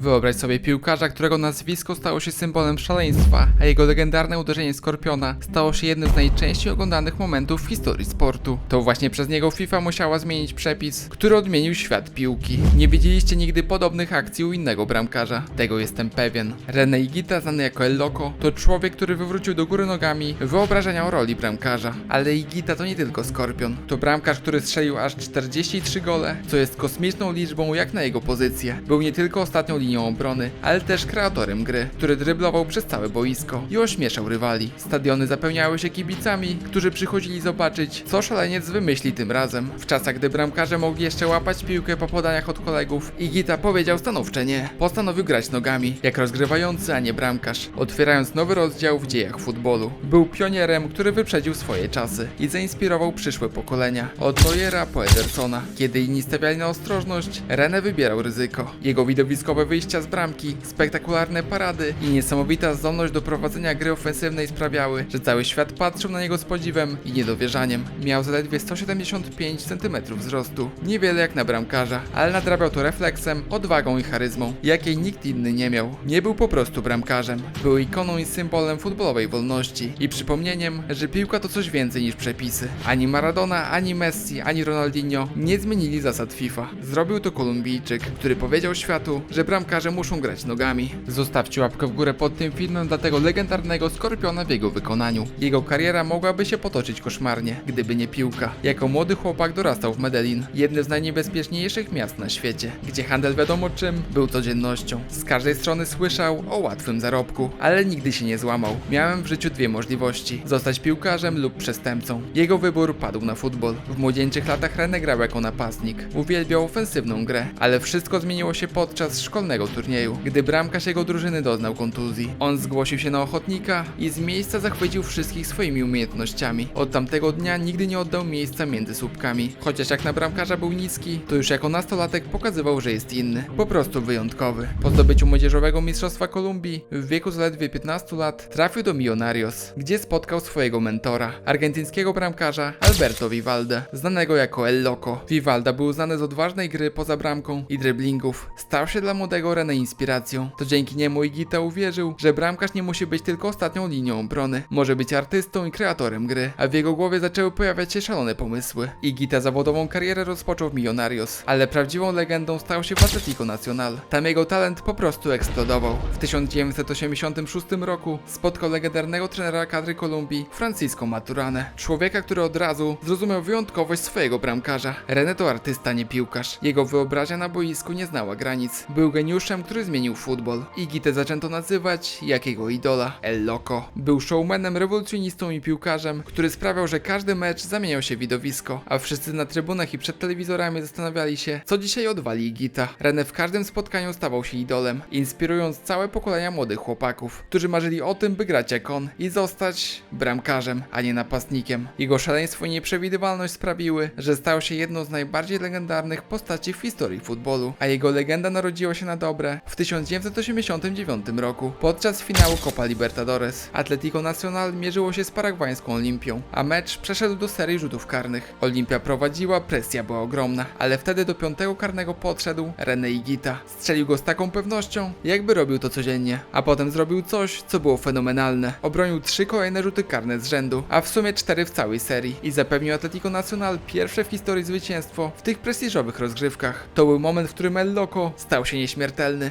Wyobraź sobie piłkarza, którego nazwisko stało się symbolem szaleństwa, a jego legendarne uderzenie Skorpiona stało się jednym z najczęściej oglądanych momentów w historii sportu. To właśnie przez niego FIFA musiała zmienić przepis, który odmienił świat piłki. Nie widzieliście nigdy podobnych akcji u innego bramkarza. Tego jestem pewien. René Igita, znany jako El Loco, to człowiek, który wywrócił do góry nogami wyobrażenia o roli bramkarza. Ale Igita to nie tylko Skorpion. To bramkarz, który strzelił aż 43 gole, co jest kosmiczną liczbą jak na jego pozycję. Był nie tylko ostatnią linią obrony, ale też kreatorem gry, który dryblował przez całe boisko i ośmieszał rywali. Stadiony zapełniały się kibicami, którzy przychodzili zobaczyć, co szaleniec wymyśli tym razem. W czasach, gdy bramkarze mogli jeszcze łapać piłkę po podaniach od kolegów, Igita powiedział stanowcze nie. Postanowił grać nogami, jak rozgrywający, a nie bramkarz, otwierając nowy rozdział w dziejach futbolu. Był pionierem, który wyprzedził swoje czasy i zainspirował przyszłe pokolenia. Od Neuera po Edersona. Kiedy inni stawiali na ostrożność, René wybierał ryzyko. Jego widowiskowe wyjścia z bramki, spektakularne parady i niesamowita zdolność do prowadzenia gry ofensywnej sprawiały, że cały świat patrzył na niego z podziwem i niedowierzaniem. Miał zaledwie 175 cm wzrostu. Niewiele jak na bramkarza, ale nadrabiał to refleksem, odwagą i charyzmą, jakiej nikt inny nie miał. Nie był po prostu bramkarzem. Był ikoną i symbolem futbolowej wolności i przypomnieniem, że piłka to coś więcej niż przepisy. Ani Maradona, ani Messi, ani Ronaldinho nie zmienili zasad FIFA. Zrobił to Kolumbijczyk, który powiedział światu, że bramkarze muszą grać nogami. Zostawcie łapkę w górę pod tym filmem dla tego legendarnego Skorpiona w jego wykonaniu. Jego kariera mogłaby się potoczyć koszmarnie, gdyby nie piłka. Jako młody chłopak dorastał w Medellin, jednym z najniebezpieczniejszych miast na świecie, gdzie handel wiadomo czym był codziennością. Z każdej strony słyszał o łatwym zarobku, ale nigdy się nie złamał. Miałem w życiu dwie możliwości: zostać piłkarzem lub przestępcą. Jego wybór padł na futbol. W młodzieńczych latach René grał jako napastnik. Uwielbiał ofensywną grę, ale wszystko zmieniło się podczas szkolnego turnieju, gdy bramkarz jego drużyny doznał kontuzji. On zgłosił się na ochotnika i z miejsca zachwycił wszystkich swoimi umiejętnościami. Od tamtego dnia nigdy nie oddał miejsca między słupkami. Chociaż jak na bramkarza był niski, to już jako nastolatek pokazywał, że jest inny. Po prostu wyjątkowy. Po zdobyciu młodzieżowego mistrzostwa Kolumbii w wieku zaledwie 15 lat trafił do Millonarios, gdzie spotkał swojego mentora, argentyńskiego bramkarza Alberto Vivalde, znanego jako El Loco. Vivalda był znany z odważnej gry poza bramką i driblingów. Stał się dla młodego René inspiracją. To dzięki niemu Igita uwierzył, że bramkarz nie musi być tylko ostatnią linią obrony. Może być artystą i kreatorem gry, a w jego głowie zaczęły pojawiać się szalone pomysły. Igita zawodową karierę rozpoczął w Millonarios, ale prawdziwą legendą stał się w Atletico Nacional. Tam jego talent po prostu eksplodował. W 1986 roku spotkał legendarnego trenera kadry Kolumbii, Francisco Maturane. Człowieka, który od razu zrozumiał wyjątkowość swojego bramkarza. René to artysta, nie piłkarz. Jego wyobraźnia na boisku nie znała granic. Był geniuszem, który zmienił futbol. Igitę zaczęto nazywać jak jego idola, El Loco. Był showmanem, rewolucjonistą i piłkarzem, który sprawiał, że każdy mecz zamieniał się w widowisko, a wszyscy na trybunach i przed telewizorami zastanawiali się, co dzisiaj odwali Igita. René w każdym spotkaniu stawał się idolem, inspirując całe pokolenia młodych chłopaków, którzy marzyli o tym, by grać jak on i zostać bramkarzem, a nie napastnikiem. Jego szaleństwo i nieprzewidywalność sprawiły, że stał się jedną z najbardziej legendarnych postaci w historii futbolu, a jego legenda narodziła się na dobre w 1989 roku podczas finału Copa Libertadores. Atletico Nacional mierzyło się z paragwańską Olimpią, a mecz przeszedł do serii rzutów karnych. Olimpia prowadziła, presja była ogromna, ale wtedy do piątego karnego podszedł René Igita. Strzelił go z taką pewnością, jakby robił to codziennie, a potem zrobił coś, co było fenomenalne. Obronił trzy kolejne rzuty karne z rzędu, a w sumie cztery w całej serii i zapewnił Atletico Nacional pierwsze w historii zwycięstwo w tych prestiżowych rozgrywkach. To był moment, w którym El Loco stał się nieśmiertelny,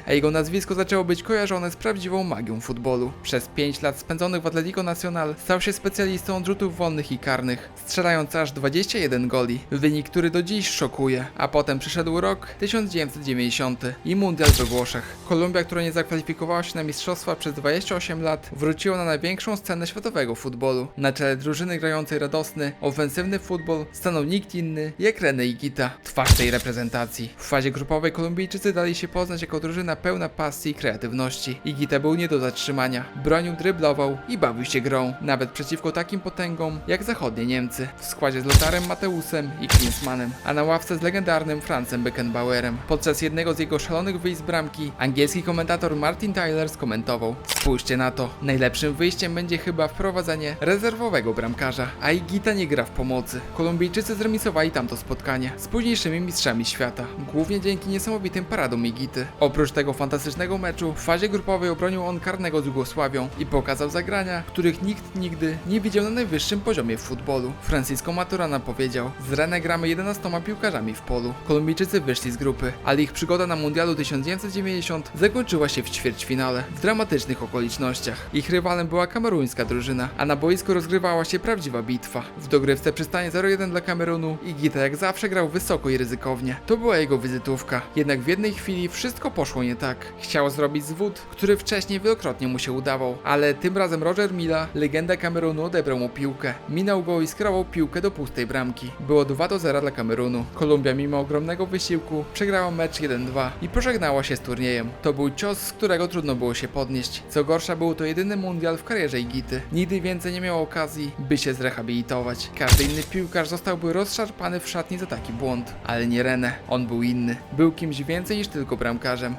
a jego nazwisko zaczęło być kojarzone z prawdziwą magią futbolu. Przez 5 lat spędzonych w Atletico Nacional stał się specjalistą rzutów wolnych i karnych, strzelając aż 21 goli, wynik, który do dziś szokuje. A potem przyszedł rok 1990 i mundial we Włoszech. Kolumbia, która nie zakwalifikowała się na mistrzostwa przez 28 lat, wróciła na największą scenę światowego futbolu. Na czele drużyny grającej radosny, ofensywny futbol stanął nikt inny jak René Igita, twarz tej reprezentacji. W fazie grupowej Kolumbijczycy dali się poznać jako drużyna pełna pasji i kreatywności. Igita był nie do zatrzymania, bronił, dryblował i bawił się grą, nawet przeciwko takim potęgom jak zachodnie Niemcy, w składzie z Lotarem Mateusem i Klinsmanem, a na ławce z legendarnym Francem Beckenbauerem. Podczas jednego z jego szalonych wyjść z bramki, angielski komentator Martin Tyler skomentował Spójrzcie na to, najlepszym wyjściem będzie chyba wprowadzenie rezerwowego bramkarza, a Igita nie gra w pomocy. Kolumbijczycy zremisowali tamto spotkanie z późniejszymi mistrzami świata, głównie dzięki niesamowitym paradom Igity. Oprócz tego fantastycznego meczu, w fazie grupowej obronił on karnego z Jugosławią i pokazał zagrania, których nikt nigdy nie widział na najwyższym poziomie w futbolu. Francisco Maturana powiedział, z René gramy 11 piłkarzami w polu. Kolumbijczycy wyszli z grupy, ale ich przygoda na Mundialu 1990 zakończyła się w ćwierćfinale, w dramatycznych okolicznościach. Ich rywalem była kameruńska drużyna, a na boisku rozgrywała się prawdziwa bitwa. W dogrywce przystanie 0-1 dla Kamerunu i Gita jak zawsze grał wysoko i ryzykownie. To była jego wizytówka. Jednak w jednej chwili wszystko poszło nie tak. Chciał zrobić zwód, który wcześniej wielokrotnie mu się udawał, ale tym razem Roger Mila, legenda Kamerunu, odebrał mu piłkę. Minął go i skierował piłkę do pustej bramki. Było 2 do 0 dla Kamerunu. Kolumbia mimo ogromnego wysiłku przegrała mecz 1-2 i pożegnała się z turniejem. To był cios, z którego trudno było się podnieść. Co gorsza, był to jedyny mundial w karierze Igity. Nigdy więcej nie miał okazji, by się zrehabilitować. Każdy inny piłkarz zostałby rozszarpany w szatni za taki błąd. Ale nie René, on był inny. Był kimś więcej niż tylko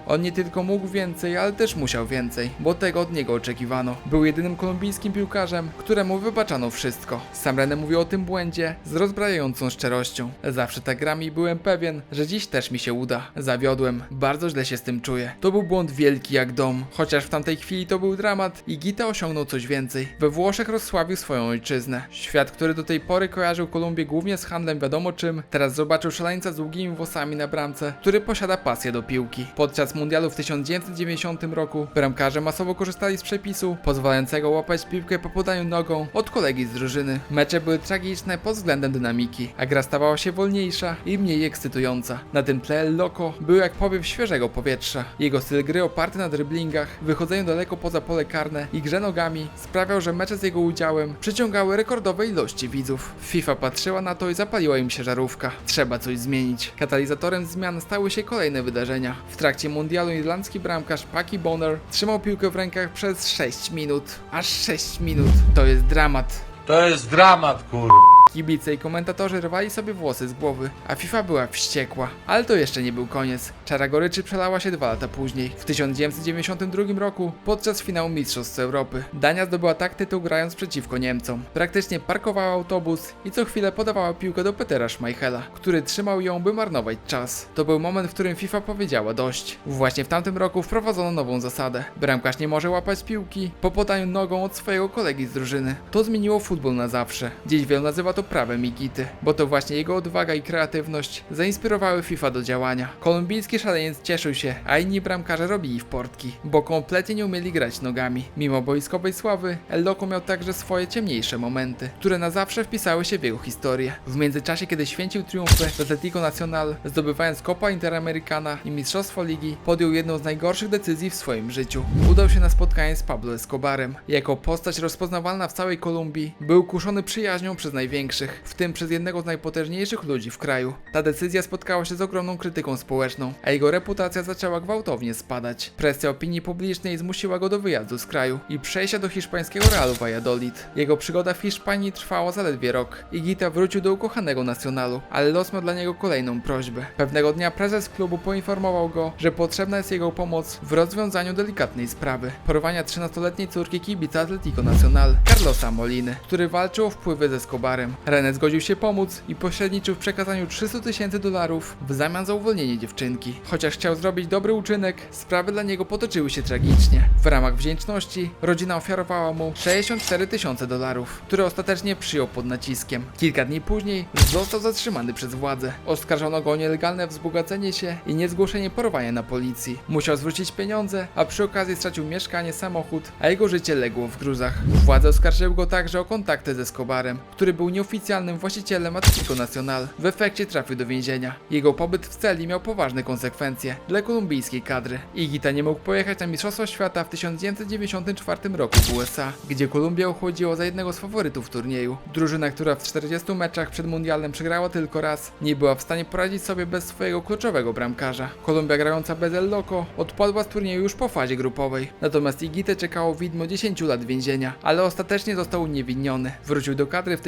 On nie tylko mógł więcej, ale też musiał więcej, bo tego od niego oczekiwano. Był jedynym kolumbijskim piłkarzem, któremu wybaczano wszystko. Sam René mówił o tym błędzie z rozbrajającą szczerością. Zawsze tak gram i byłem pewien, że dziś też mi się uda. Zawiodłem, bardzo źle się z tym czuję. To był błąd wielki jak dom, chociaż w tamtej chwili to był dramat i Gita osiągnął coś więcej. We Włoszech rozsławił swoją ojczyznę. Świat, który do tej pory kojarzył Kolumbię głównie z handlem wiadomo czym, teraz zobaczył szaleńca z długimi włosami na bramce, który posiada pasję do piłki. Podczas mundialu w 1990 roku bramkarze masowo korzystali z przepisu pozwalającego łapać piłkę po podaniu nogą od kolegi z drużyny. Mecze były tragiczne pod względem dynamiki, a gra stawała się wolniejsza i mniej ekscytująca. Na tym tle Loco był jak powiew świeżego powietrza. Jego styl gry oparty na dryblingach, wychodzeniu daleko poza pole karne i grze nogami sprawiał, że mecze z jego udziałem przyciągały rekordowe ilości widzów. FIFA patrzyła na to i zapaliła im się żarówka. Trzeba coś zmienić. Katalizatorem zmian stały się kolejne wydarzenia. W trakcie mundialu irlandzki bramkarz Paki Bonner trzymał piłkę w rękach przez 6 minut. Aż 6 minut. To jest dramat. To jest dramat, kur... Kibice i komentatorzy rwali sobie włosy z głowy, a FIFA była wściekła. Ale to jeszcze nie był koniec. Czara goryczy przelała się dwa lata później, w 1992 roku, podczas finału Mistrzostw Europy. Dania zdobyła tak tytuł grając przeciwko Niemcom. Praktycznie parkowała autobus i co chwilę podawała piłkę do Petera Schmeichela, który trzymał ją, by marnować czas. To był moment, w którym FIFA powiedziała dość. Właśnie w tamtym roku wprowadzono nową zasadę. Bramkarz nie może łapać piłki po podaniu nogą od swojego kolegi z drużyny. To zmieniło futbol na zawsze. Dziś wielu nazywa to prawem Igity, bo to właśnie jego odwaga i kreatywność zainspirowały FIFA do działania. Kolumbijski szaleniec cieszył się, a inni bramkarze robili w portki, bo kompletnie nie umieli grać nogami. Mimo boiskowej sławy, El Loco miał także swoje ciemniejsze momenty, które na zawsze wpisały się w jego historię. W międzyczasie, kiedy święcił triumfy z Atletico Nacional, zdobywając Copa Interamericana i Mistrzostwo Ligi, podjął jedną z najgorszych decyzji w swoim życiu. Udał się na spotkanie z Pablo Escobarem. Jako postać rozpoznawalna w całej Kolumbii, był kuszony przyjaźnią przez największych, w tym przez jednego z najpotężniejszych ludzi w kraju. Ta decyzja spotkała się z ogromną krytyką społeczną, a jego reputacja zaczęła gwałtownie spadać. Presja opinii publicznej zmusiła go do wyjazdu z kraju i przejścia do hiszpańskiego Realu Valladolid. Jego przygoda w Hiszpanii trwała zaledwie rok i Gita wrócił do ukochanego Nacionalu, ale los miał dla niego kolejną prośbę. Pewnego dnia prezes klubu poinformował go, że potrzebna jest jego pomoc w rozwiązaniu delikatnej sprawy. Porwania 13-letniej córki kibica Atletico Nacional, Carlosa Moliny, który walczył o wpływy ze Escobarem. René zgodził się pomóc i pośredniczył w przekazaniu 300 tysięcy dolarów w zamian za uwolnienie dziewczynki. Chociaż chciał zrobić dobry uczynek, sprawy dla niego potoczyły się tragicznie. W ramach wdzięczności rodzina ofiarowała mu 64 tysiące dolarów, które ostatecznie przyjął pod naciskiem. Kilka dni później został zatrzymany przez władze. Oskarżono go o nielegalne wzbogacenie się i niezgłoszenie porwania na policji. Musiał zwrócić pieniądze, a przy okazji stracił mieszkanie, samochód, a jego życie legło w gruzach. Władze oskarżyły go także o kontakty ze Escobarem, który był nieoficjalnym właścicielem Atletico Nacional. W efekcie trafił do więzienia. Jego pobyt w celi miał poważne konsekwencje dla kolumbijskiej kadry. Igita nie mógł pojechać na Mistrzostwa Świata w 1994 roku w USA, gdzie Kolumbia uchodziła za jednego z faworytów turnieju. Drużyna, która w 40 meczach przed mundialem przegrała tylko raz, nie była w stanie poradzić sobie bez swojego kluczowego bramkarza. Kolumbia grająca bez El Loco odpadła z turnieju już po fazie grupowej. Natomiast Igitę czekało widmo 10 lat więzienia, ale ostatecznie został uniewinniony. Wrócił do kadry w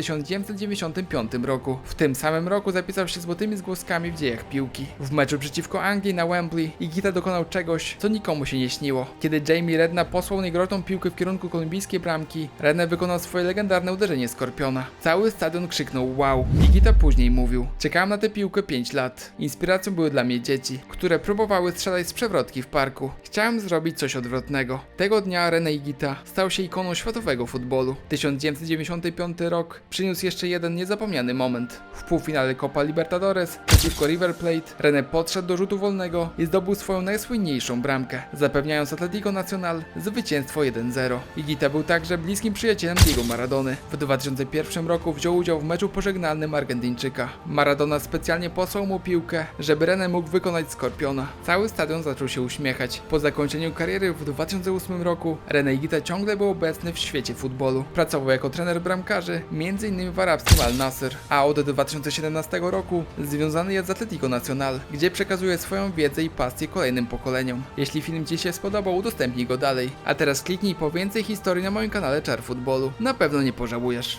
1995 roku. W tym samym roku zapisał się złotymi zgłoskami w dziejach piłki. W meczu przeciwko Anglii na Wembley Igita dokonał czegoś, co nikomu się nie śniło. Kiedy Jamie Redna posłał niegrotą piłkę w kierunku kolumbijskiej bramki, Redna wykonał swoje legendarne uderzenie Skorpiona. Cały stadion krzyknął wow. Igita później mówił, czekałem na tę piłkę 5 lat. Inspiracją były dla mnie dzieci, które próbowały strzelać z przewrotki w parku. Chciałem zrobić coś odwrotnego. Tego dnia René Igita stał się ikoną światowego futbolu. 1995 rok przyniósł jeszcze jeden niezapomniany moment. W półfinale Copa Libertadores przeciwko River Plate René podszedł do rzutu wolnego i zdobył swoją najsłynniejszą bramkę, zapewniając Atletico Nacional zwycięstwo 1-0. Igita był także bliskim przyjacielem Diego Maradony. W 2001 roku wziął udział w meczu pożegnalnym Argentyńczyka. Maradona specjalnie posłał mu piłkę, żeby René mógł wykonać Skorpiona. Cały stadion zaczął się uśmiechać. Po zakończeniu kariery w 2008 roku René Igita ciągle był obecny w świecie futbolu. Pracował jako trener bramkarzy, m.in. w arabskim Al Nasser, a od 2017 roku związany jest z Atletico Nacional, gdzie przekazuje swoją wiedzę i pasję kolejnym pokoleniom. Jeśli film Ci się spodobał, udostępnij go dalej. A teraz kliknij po więcej historii na moim kanale Czar Futbolu. Na pewno nie pożałujesz.